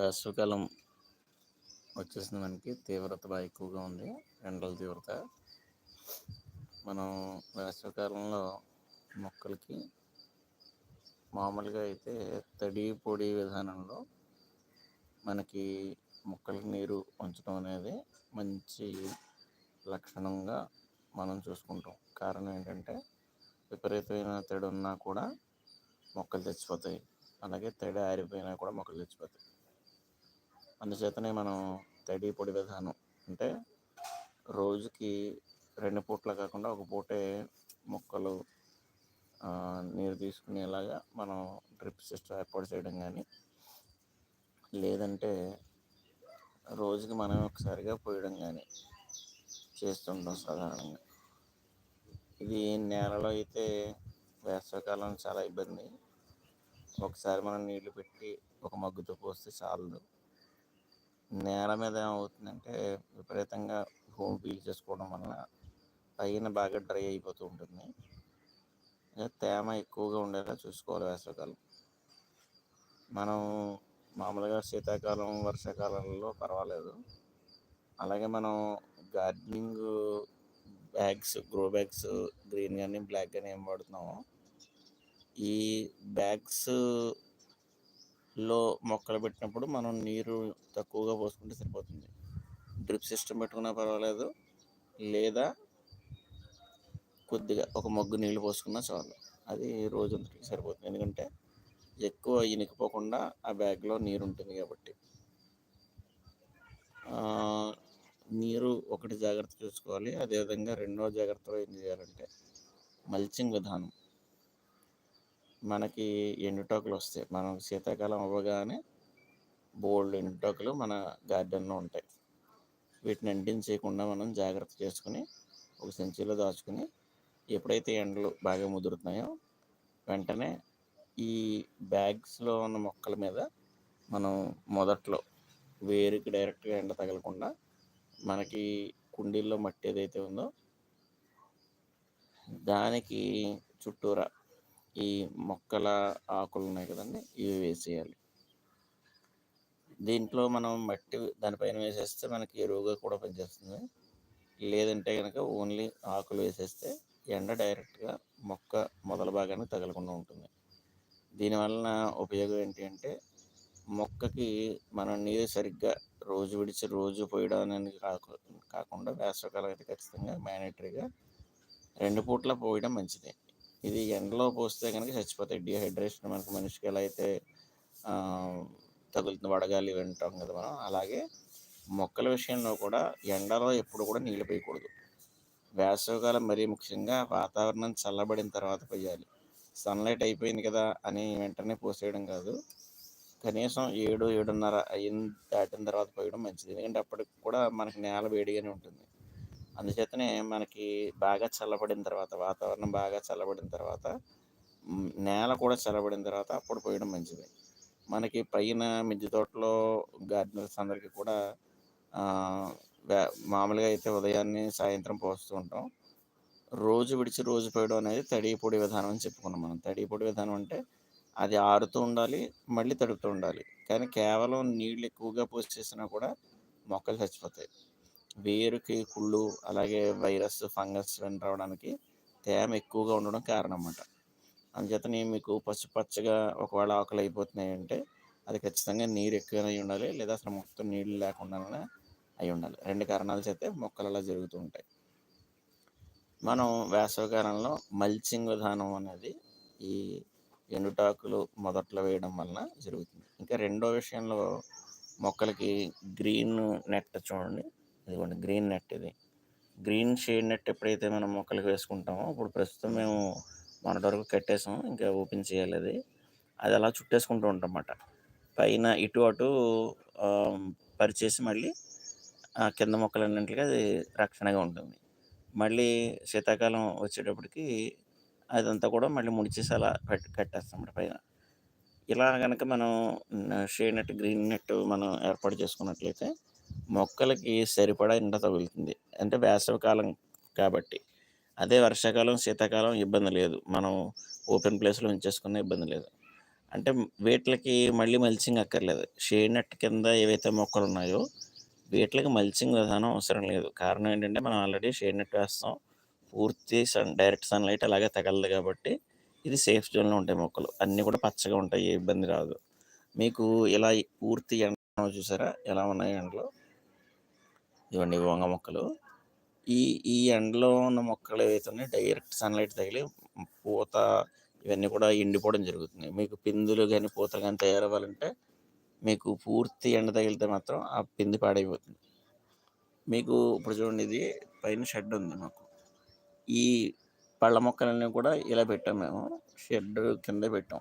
వేసవికాలం వచ్చేసింది మనకి. తీవ్రత బాగా ఎక్కువగా ఉంది. ఎండల తీవ్రత. మనం వేసవికాలంలో మొక్కలకి మామూలుగా అయితే తడి పొడి విధానంలో మనకి మొక్కలకి నీరు ఉంచడం అనేది మంచి లక్షణంగా మనం చూసుకుంటాం. కారణం ఏంటంటే విపరీతమైన తడి ఉన్నా కూడా మొక్కలు తెచ్చిపోతాయి అలాగే తడి ఆరిపోయినా కూడా మొక్కలు తెచ్చిపోతాయి అందుచేతనే మనం తడి పొడి విధానం అంటే రోజుకి రెండు పూట్ల కాకుండా ఒక పూటే మొక్కలు నీరు తీసుకునేలాగా మనం డ్రిప్ సిస్టమ్ ఏర్పాటు చేయడం కానీ లేదంటే రోజుకి మనం ఒకసారిగా పోయడం కానీ చేస్తుంటాం సాధారణంగా. ఇది నేలలో అయితే వేసవికాలం చాలా ఇబ్బంది. ఒకసారి మనం నీళ్ళు పెట్టి ఒక మగ్గుతో పోస్తే చాలదు. నేల మీద ఏమవుతుందంటే విపరీతంగా భూమి పీల్చేసుకోవడం వల్ల పైన బాగా డ్రై అయిపోతూ ఉంటుంది. తేమ ఎక్కువగా ఉండేలా చూసుకోవాలి వేసవికాలం. మనం మామూలుగా శీతాకాలం వర్షాకాలంలో పర్వాలేదు. అలాగే మనం gardening bags grow bags green కానీ బ్లాక్ కానీ ఏం వాడుతున్నామో ఈ బ్యాగ్స్ లో మొక్కలు పెట్టినప్పుడు మనం నీరు తక్కువగా పోసుకుంటే సరిపోతుంది. డ్రిప్ సిస్టమ్ పెట్టుకున్నా పర్వాలేదు. లేదా కొద్దిగా ఒక మగ్గు నీళ్ళు పోసుకున్నా చాలు. అది రోజంతటికి సరిపోతుంది. ఎందుకంటే ఎక్కువ ఇనికిపోకుండా ఆ బ్యాగ్లో నీరు ఉంటుంది కాబట్టి నీరు ఒకటి జాగ్రత్త చూసుకోవాలి. అదేవిధంగా రెండో జాగ్రత్తలో ఏం చేయాలంటే మల్చింగ్ విధానం. మనకి ఎండుటాకులు వస్తాయి. మనం శీతాకాలం అవ్వగానే బోల్డ్ ఎండుటాకులు మన గార్డెన్లో ఉంటాయి. వీటిని అంటించేయకుండా మనం జాగ్రత్త చేసుకుని ఒక సంచిలో దాచుకుని ఎప్పుడైతే ఎండలు బాగా ముదురుతున్నాయో వెంటనే ఈ బ్యాగ్స్లో ఉన్న మొక్కల మీద మనం మొదట్లో వేరుకి డైరెక్ట్గా ఎండ తగలకుండా మనకి కుండీల్లో మట్టి ఏదైతే ఉందో దానికి చుట్టూరా ఈ మొక్కల ఆకులు ఉన్నాయి కదండి ఇవి వేసేయాలి. దీంట్లో మనం మట్టి దానిపైన వేసేస్తే మనకి ఎరువుగా కూడా పనిచేస్తుంది. లేదంటే కనుక ఓన్లీ ఆకులు వేసేస్తే ఎండ డైరెక్ట్గా మొక్క మొదల భాగానికి తగలకుండా ఉంటుంది. దీనివలన ఉపయోగం ఏంటి అంటే మొక్కకి మనం నీరు సరిగ్గా రోజు విడిచి రోజు పోయడం అనేది కాకుండా వేసవకాలం అయితే ఖచ్చితంగా మ్యాండేటరీగా రెండు పూట్ల పోయడం మంచిది. ఇది ఎండలో పోస్తే కనుక చచ్చిపోతాయి. డిహైడ్రేషన్ మనకు మనిషికి ఎలా అయితే తగులుతుంది. వడగాలి వింటాం కదా మనం. అలాగే మొక్కల విషయంలో కూడా ఎండలో ఎప్పుడు కూడా నీళ్ళు పోయకూడదు. వేసవికాలం మరీ ముఖ్యంగా వాతావరణం చల్లబడిన తర్వాత పోయాలి. సన్లైట్ అయిపోయింది కదా అని వెంటనే పోసేయడం కాదు. కనీసం ఏడు ఏడున్నర అయిన దాటిన తర్వాత పోయడం మంచిది. ఎందుకంటే అప్పటికి కూడా మనకి నేల వేడిగానే ఉంటుంది. అందుచేతనే మనకి బాగా చల్లబడిన తర్వాత వాతావరణం బాగా చల్లబడిన తర్వాత నేల కూడా చల్లబడిన తర్వాత అప్పుడు పోయడం మంచిది. మనకి పైన మిద్దె తోటలో గార్డెనర్స్ అందరికీ కూడా మామూలుగా అయితే ఉదయాన్నే సాయంత్రం పోస్తూ ఉంటాం. రోజు విడిచి రోజు పోయడం అనేది తడి పొడి విధానం అని చెప్పుకున్నాం మనం. తడి పొడి విధానం అంటే అది ఆరుతూ ఉండాలి మళ్ళీ తడుపుతూ ఉండాలి. కానీ కేవలం నీళ్ళు ఎక్కువగా పోసి చేసినా కూడా మొక్కలు చచ్చిపోతాయి. వేరుకి కుళ్ళు అలాగే వైరస్ ఫంగస్ ఇవన్నీ రావడానికి తేమ ఎక్కువగా ఉండడం కారణం అన్నమాట అందుచేతని మీకు పచ్చిపచ్చగా ఒకవేళ ఆకులు అయిపోతున్నాయి అంటే అది ఖచ్చితంగా నీరు ఎక్కువ అయి ఉండాలి లేదా అసలు మొత్తం నీళ్ళు లేకుండా అయి ఉండాలి. రెండు కారణాలు చేస్తే మొక్కలు అలా జరుగుతూ ఉంటాయి. మనం వేసవికాలంలో మల్చింగ్ విధానం అనేది ఈ ఎండుటాకులు మొదట్లో వేయడం వలన జరుగుతుంది. ఇంకా రెండో విషయంలో మొక్కలకి గ్రీన్ నెట్ చూడండి. ఇదిగోండి గ్రీన్ నెట్ ఇది. గ్రీన్ షేడ్ నెట్ ఎప్పుడైతే మనం మొక్కలకి వేసుకుంటామో ఇప్పుడు ప్రస్తుతం మేము మొన్నటి వరకు కట్టేసాం ఇంకా ఓపెన్ చేయాలి అది అది అలా చుట్టేసుకుంటూ ఉంటాం అన్నమాట పైన ఇటు అటు పరిచేసి మళ్ళీ కింద మొక్కలు అన్నింటికి అది రక్షణగా ఉంటుంది. మళ్ళీ శీతాకాలం వచ్చేటప్పటికి అదంతా కూడా మళ్ళీ ముడిచేసి అలా కట్టేస్తాం పైన. ఇలా కనుక మనం షేడ్ నెట్ గ్రీన్ నెట్ మనం ఏర్పాటు చేసుకున్నట్లయితే మొక్కలకి సరిపడా ఎండ తగులుతుంది అంటే వేసవికాలం కాబట్టి అదే వర్షాకాలం శీతాకాలం ఇబ్బంది లేదు మనం ఓపెన్ ప్లేస్లో ఉంచేసుకున్న ఇబ్బంది లేదు అంటే వీటిలకి మళ్ళీ మల్చింగ్ అక్కర్లేదు. షేడ్ నెట్ కింద ఏవైతే మొక్కలు ఉన్నాయో వీటికి మల్చింగ్ విధానం అవసరం లేదు. కారణం ఏంటంటే మనం ఆల్రెడీ షేడ్ నెట్ వేస్తాం. పూర్తి సన్ డైరెక్ట్ సన్‌లైట్ అలాగే తగలదు కాబట్టి ఇది సేఫ్ జోన్‌లో ఉంటాయి మొక్కలు. అన్నీ కూడా పచ్చగా ఉంటాయి. ఏ ఇబ్బంది రాదు. మీకు ఇలా పూర్తి ఎండ చూసారా ఎలా ఉన్నాయి ఎండలో? ఇవన్నీ వంగ మొక్కలు. ఈ ఈ ఎండలో ఉన్న మొక్కలు ఏవైతే ఉన్నాయో డైరెక్ట్ సన్‌లైట్ తగిలి పూత ఇవన్నీ కూడా ఎండిపోవడం జరుగుతుంది. మీకు పిందులు కానీ పూతలు కానీ తయారవ్వాలంటే మీకు పూర్తి ఎండ తగిలితే మాత్రం ఆ పింది పాడైపోతుంది. మీకు ఇప్పుడు చూడండి ఇది పైన షెడ్ ఉంది మాకు. ఈ పళ్ళ మొక్కలన్నీ కూడా ఇలా పెట్టాం మేము. షెడ్ కిందే పెట్టాం.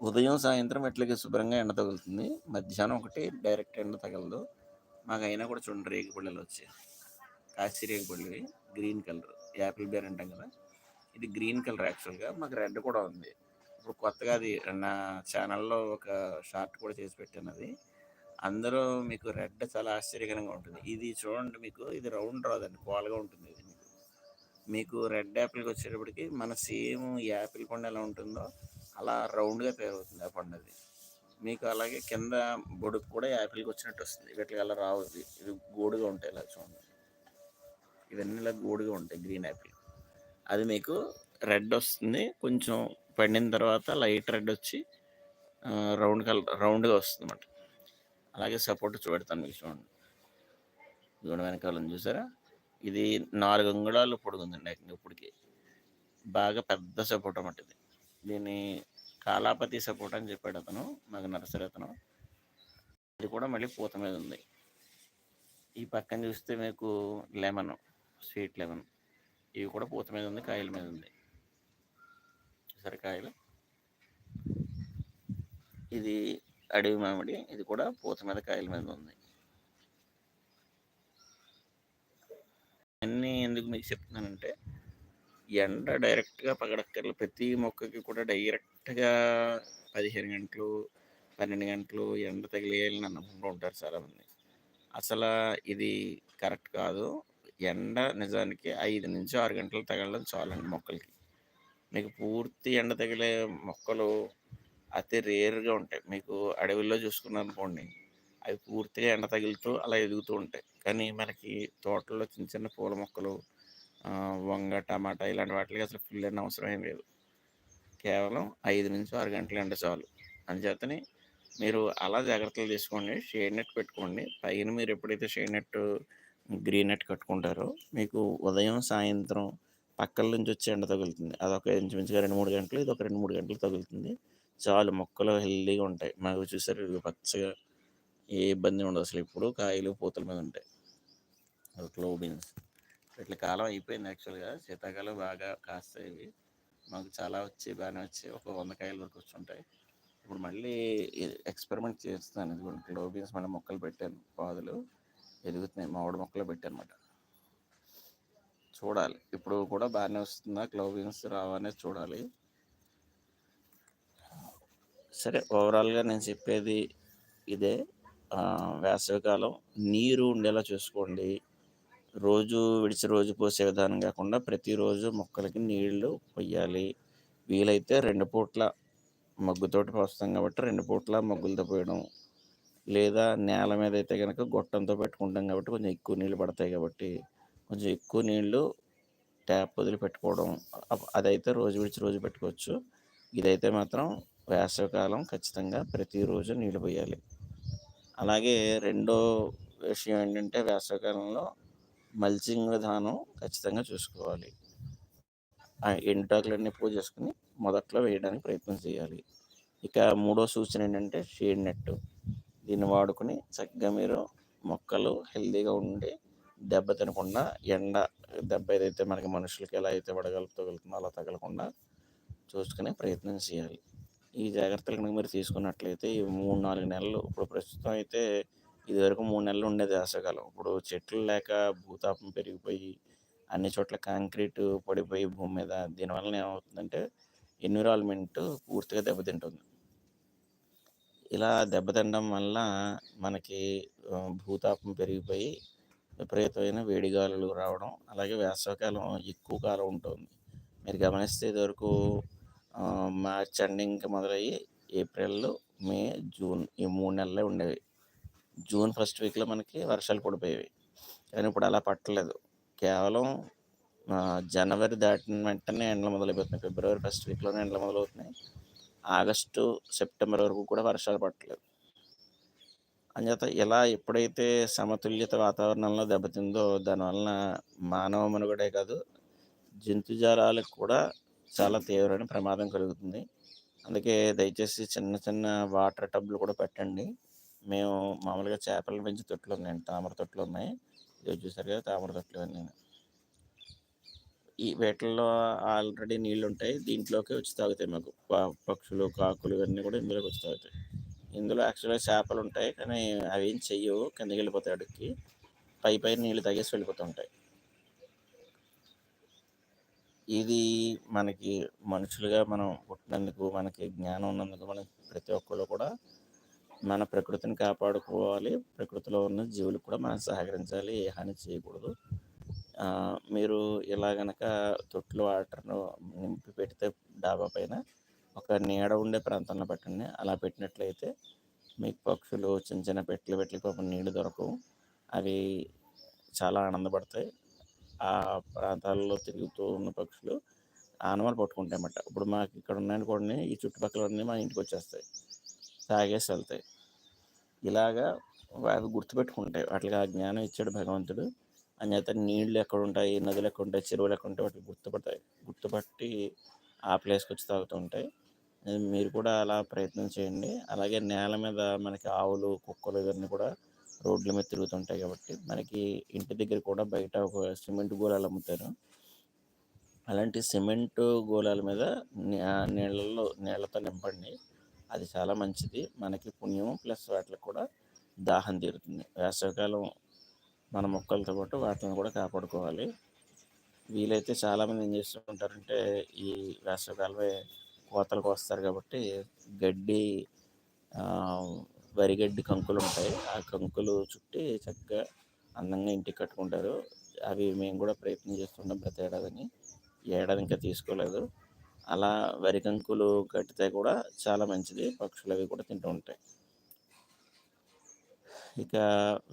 ఉదయం, సాయంత్రం ఇట్లకి శుభ్రంగా ఎండ తగులుతుంది. మధ్యాహ్నం ఒకటి డైరెక్ట్ ఎండ తగలదు. మాకు అయినా కూడా చూడండి రేగిపళ్ళు పళ్ళలు వచ్చాయి. కాశీ రేగిపళ్ళు ఇవి. Green colour. యాపిల్ బేర్ అంటాం కదా! ఇది గ్రీన్ కలర్ యాక్చువల్‌గా. మాకు రెడ్ కూడా ఉంది. ఇప్పుడు కొత్తగా అది నా ఛానల్లో ఒక షార్ట్ కూడా చేసి పెట్టాను అది. అందరూ మీకు రెడ్ చాలా ఆశ్చర్యకరంగా ఉంటుంది. ఇది చూడండి మీకు ఇది రౌండ్ రాదండి. పోలగా ఉంటుంది ఇది మీకు. మీకు రెడ్ యాపిల్‌కి వచ్చేటప్పటికి మన సేమ్ యాపిల్ పండు ఎలా ఉంటుందో అలా రౌండ్‌గా తయారవుతుంది ఆ పండు అది. మీకు అలాగే కింద బొడుగు కూడా యాపిల్‌కి వచ్చినట్టు వస్తుంది. వీటికి అలా రావు ఇవి. గోడుగా గూడుగా ఉంటాయి ఇలా చూడండి. ఇవన్నీ ఇలా గూడుగా ఉంటాయి గ్రీన్ యాపిల్. అది మీకు రెడ్ వస్తుంది. కొంచెం పండిన తర్వాత లైట్ రెడ్ వచ్చి రౌండ్ కలర్ రౌండ్‌గా వస్తుంది అన్నమాట అలాగే సపోర్ట్ చూపెడతాను మీకు చూడండి. చూడ వెనకాలని చూసారా? ఇది నాలుగు అంగుళాలు పొడుగుందండి ఏకంగా ఇప్పటికి. బాగా పెద్ద సపోర్ట్ అన్నమాట ఇది. దీన్ని కాలాపతి సపోర్ట్ అని చెప్పాడు అతను. నాకు నర్సరీ అతను. ఇది కూడా మళ్ళీ పూత మీద ఉంది. ఈ పక్కన చూస్తే మీకు లెమన్, స్వీట్ లెమన్. ఇవి కూడా పూత మీద ఉంది. కాయల మీద ఉంది. సరే కాయలు? ఇది అడవి మామిడి. ఇది కూడా పూత మీద కాయల మీద ఉంది. అన్నీ ఎందుకు మీకు చెప్తున్నానంటే ఎండ డైరెక్ట్‌గా పగడక్కర్లు ప్రతి మొక్కకి కూడా డైరెక్ట్‌గా 15 గంటలు, 12 గంటలు ఎండ తగిలేయాలని అనుకుంటూ ఉంటారు చాలామంది. అసలు ఇది కరెక్ట్ కాదు. ఎండ నిజానికి 5-6 గంటలు తగలడం చాలండి మొక్కలకి. మీకు పూర్తి ఎండ తగిలే మొక్కలు అతి రేర్‌గా ఉంటాయి. మీకు అడవిలో చూసుకున్నారనుకోండి అవి పూర్తిగా ఎండ తగులుతూ అలా ఎదుగుతూ ఉంటాయి. కానీ మనకి తోటల్లో చిన్న చిన్న పూల మొక్కలు వంగ, టమాటా ఇలాంటి వాటికి అసలు ఫుల్ అని అవసరం ఏం లేదు. కేవలం 5-6 గంటల ఎండ చాలు. అంచేతని మీరు అలా జాగ్రత్తలు తీసుకోండి. షేడ్ నెట్ పెట్టుకోండి. పైన మీరు ఎప్పుడైతే షేడ్ నెట్ గ్రీన్ నెట్ కట్టుకుంటారో మీకు ఉదయం, సాయంత్రం పక్కల నుంచి వచ్చే ఎండ తగులుతుంది. అదొక ఇంచుమించుగా 2, 3 గంటలు. ఇదొక 2, 3 గంటలు తగులుతుంది. చాలు మొక్కలు హెల్తీగా ఉంటాయి. మాకు చూసారు ఇవి పచ్చగా ఏ ఇబ్బంది ఉండదు అసలు ఇప్పుడు కాయలు, పూతల మీద ఉంటాయి. అవి బీన్స్. ఇట్లా కాలం అయిపోయింది యాక్చువల్‌గా. శీతాకాలం బాగా కాస్తాయి ఇవి. మాకు చాలా వచ్చి బాగానే వచ్చి ఒక వంద కాయల వరకు వచ్చుంటాయి. ఇప్పుడు మళ్ళీ ఎక్స్‌పెరిమెంట్ చేస్తున్నాను. ఇదిగోండి క్లోవ్ మళ్ళీ మొక్కలు పెట్టాను. పాదులు ఎదుగుతున్నాయి. మామిడి మొక్కలు పెట్టానన్నమాట. చూడాలి. ఇప్పుడు కూడా బాగానే వస్తుందా గ్లోబీన్స్ రావనే చూడాలి. సరే ఓవరాల్‌గా నేను చెప్పేది ఇదే. వేసవికాలం నీరు ఉండేలా చూసుకోండి. రోజు విడిచి రోజు పోసే విధానం కాకుండా ప్రతిరోజు మొక్కలకి నీళ్ళు పొయ్యాలి. వీలైతే రెండు పూట్ల మగ్గుతోటి పోస్తాం కాబట్టి రెండు పూట్ల మగ్గులతో పోయడం. లేదా నేల మీద అయితే కనుక గొట్టంతో పెట్టుకుంటాం కాబట్టి కొంచెం ఎక్కువ నీళ్ళు పడతాయి కాబట్టి కొంచెం ఎక్కువ నీళ్ళు ట్యాప్ వదిలి పెట్టుకోవడం అదైతే రోజు విడిచి రోజు పెట్టుకోవచ్చు. ఇదైతే మాత్రం వేసవికాలం ఖచ్చితంగా ప్రతిరోజు నీళ్ళు పోయాలి అలాగే రెండో విషయం ఏంటంటే వేసవికాలంలో మల్చింగ్ విధానం ఖచ్చితంగా చూసుకోవాలి. ఆ ఎండుటాకులన్నీ చేసుకుని మొదట్లో వేయడానికి ప్రయత్నం చేయాలి. ఇక మూడో సూచన ఏంటంటే షేడ్ నెట్. దీన్ని వాడుకొని చక్కగా మీరు మొక్కలు హెల్దీగా ఉండి దెబ్బ తినకుండా ఎండ దెబ్బ ఏదైతే మనకి మనుషులకి ఎలా అయితే వడగాల్పు తగులుతుందో అలా తగలకుండా చూసుకునే ప్రయత్నం చేయాలి. ఈ జాగ్రత్తలు కనుక మీరు తీసుకున్నట్లయితే ఈ 3, 4 నెలలు ఇప్పుడు ప్రస్తుతం అయితే ఇదివరకు మూడు నెలలు ఉండేది వేసవికాలం. ఇప్పుడు చెట్లు లేక భూతాపం పెరిగిపోయి అన్ని చోట్ల కాంక్రీట్ పడిపోయి భూమి మీద దీనివల్ల ఏమవుతుందంటే ఎన్విరాన్మెంట్ పూర్తిగా దెబ్బతింటుంది. ఇలా దెబ్బతినడం వల్ల మనకి భూతాపం పెరిగిపోయి విపరీతమైన వేడిగాలులు రావడం, అలాగే వేసవికాలం ఎక్కువ కాలం ఉంటుంది. మీరు గమనిస్తే ఇదివరకు మార్చ్ ఎండింగ్‌కి మొదలయ్యి ఏప్రిల్ మే జూన్ ఈ మూడు నెలలే ఉండేవి జూన్ ఫస్ట్ వీక్లో మనకి వర్షాలు పడిపోయేవి. కానీ ఇప్పుడు అలా పట్టలేదు. కేవలం జనవరి దాటిన వెంటనే ఎండలు మొదలైపోతున్నాయి. ఫిబ్రవరి ఫస్ట్ వీక్లోనే ఎండలు మొదలవుతున్నాయి. ఆగస్టు సెప్టెంబర్ వరకు కూడా వర్షాలు పట్టలేదు. అంచేత ఇలా ఎప్పుడైతే సమతుల్యత వాతావరణంలో దెబ్బతిందో దానివలన మానవ మనుగడే కాదు జంతుజాలాలకు కూడా చాలా తీవ్రమైన ప్రమాదం కలుగుతుంది. అందుకే దయచేసి చిన్న చిన్న వాటర్ టబ్లు కూడా పెట్టండి. మేము మామూలుగా చేపలు పెంచి తొట్లు ఉన్నాయండి. తామర తొట్లు ఉన్నాయి. ఇది చూసారు కదా తామర తొట్లు అన్నీ ఈ వీటిల్లో ఆల్రెడీ నీళ్ళు ఉంటాయి. దీంట్లోకి వచ్చి తాగుతాయి మాకు. పక్షులు కాకులు ఇవన్నీ కూడా ఇందులోకి వచ్చి తాగుతాయి. ఇందులో యాక్చువల్గా చేపలు ఉంటాయి కానీ అవి ఏం చెయ్యవు. కిందకి వెళ్ళిపోతాయి అడుక్కి పై పై నీళ్ళు తాగేసి వెళ్ళిపోతుంటాయి ఇది మనకి మనుషులుగా మనం పుట్టినందుకు మనకి జ్ఞానం ఉన్నందుకు మనం ప్రతి ఒక్కరు కూడా మన ప్రకృతిని కాపాడుకోవాలి. ప్రకృతిలో ఉన్న జీవులు కూడా మనం సహకరించాలి. ఏ హాని చేయకూడదు. మీరు ఇలా గనక తొట్లు వాటర్ను నింపి పెడితే డాబా పైన ఒక నీడ ఉండే ప్రాంతంలో పెట్టండి. అలా పెట్టినట్లయితే మీకు పక్షులు చిన్న చిన్న పెట్టలు పెట్టి పాపం నీళ్ళు దొరకవు. అవి చాలా ఆనందపడతాయి. ఆ ప్రాంతాల్లో తిరుగుతూ ఉన్న పక్షులు ఆనవాలు పట్టుకుంటాయి అన్నమాట ఇప్పుడు మాకు ఇక్కడ ఉన్నాయనుకోండి ఈ చుట్టుపక్కల అన్నీ మా ఇంటికి వచ్చేస్తాయి. తాగేసి వెళ్తాయి. ఇలాగా అవి గుర్తుపెట్టుకుంటాయి. వాటికి ఆ జ్ఞానం ఇచ్చాడు భగవంతుడు. అన్యత నీళ్ళు ఎక్కడ ఉంటాయి? నదులు ఎక్కడ ఉంటాయి? చెరువులు ఎక్కడ ఉంటాయి? వాటికి గుర్తుపడతాయి. గుర్తుపట్టి ఆ ప్లేస్కి వచ్చి తాగుతూ ఉంటాయి. మీరు కూడా అలా ప్రయత్నం చేయండి. అలాగే నేల మీద మనకి ఆవులు కుక్కలు ఇవన్నీ కూడా రోడ్ల మీద తిరుగుతుంటాయి కాబట్టి మనకి ఇంటి దగ్గర కూడా బయట ఒక సిమెంట్ గోళాలు అమ్ముతారు. అలాంటి సిమెంట్ గోళాల మీద నీళ్ళల్లో నీళ్ళతో నింపండి. అది చాలా మంచిది. మనకి పుణ్యం ప్లస్ వాటికి కూడా దాహం తీరుతుంది. వేసవికాలం మన మొక్కలతో పాటు వాటిని కూడా కాపాడుకోవాలి. వీలైతే చాలామంది ఏం చేస్తూ ఉంటారంటే ఈ వేసవికాలమే కోతలకు వస్తారు కాబట్టి గడ్డి వరిగడ్డి వరి గడ్డి కంకులు ఉంటాయి. ఆ కంకులు చుట్టి చక్కగా అందంగా ఇంటికి కట్టుకుంటారు. అవి మేము కూడా ప్రయత్నం చేస్తున్నాం ప్రతి ఏడాదిని. ఏడాది ఇంకా తీసుకోలేదు. అలా వరి కంకులు కట్టితే కూడా చాలా మంచిది. పక్షులు అవి కూడా తింటూ ఉంటాయి. ఇక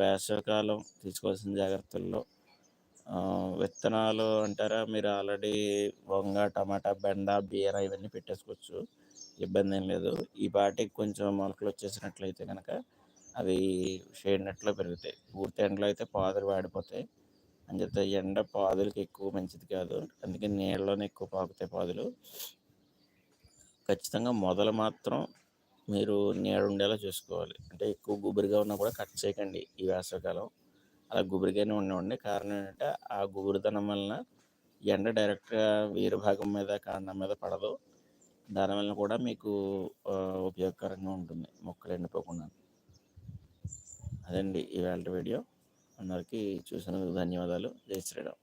వేసవికాలం తీసుకోవాల్సిన జాగ్రత్తల్లో విత్తనాలు అంటారా? మీరు ఆల్రెడీ వంగ టమాటా బెండ బీర ఇవన్నీ పెట్టేసుకోవచ్చు. ఇబ్బంది ఏం లేదు. ఈ పాటికి కొంచెం మొలకలు వచ్చేసినట్లయితే కనుక అవి షేడ్ నెట్లో పెరుగుతాయి. పూర్తి ఎండలో అయితే పాదులు వాడిపోతాయి. అని చెప్తే ఎండ పాదులకి ఎక్కువ మంచిది కాదు. అందుకే నీళ్ళలోనే ఎక్కువ పాకుతాయి పాదులు. ఖచ్చితంగా మొదలు మాత్రం మీరు నీడ ఉండేలా చూసుకోవాలి. అంటే ఎక్కువ గుబురుగా ఉన్నా కూడా కట్ చేయకండి ఈ వేసవికాలం. అలా గుబురుగానే ఉండేవండి కారణం ఏంటంటే ఆ గుబురుదనం వలన ఎండ డైరెక్ట్గా వేరు భాగం మీద కాండం మీద పడదు. దానివల్ల కూడా మీకు ఉపయోగకరంగా ఉంటుంది మొక్కలు ఎండిపోకుండా. అదండి ఇవాళ video. అందరికీ చూసినందుకు ధన్యవాదాలు జై శ్రీరామ్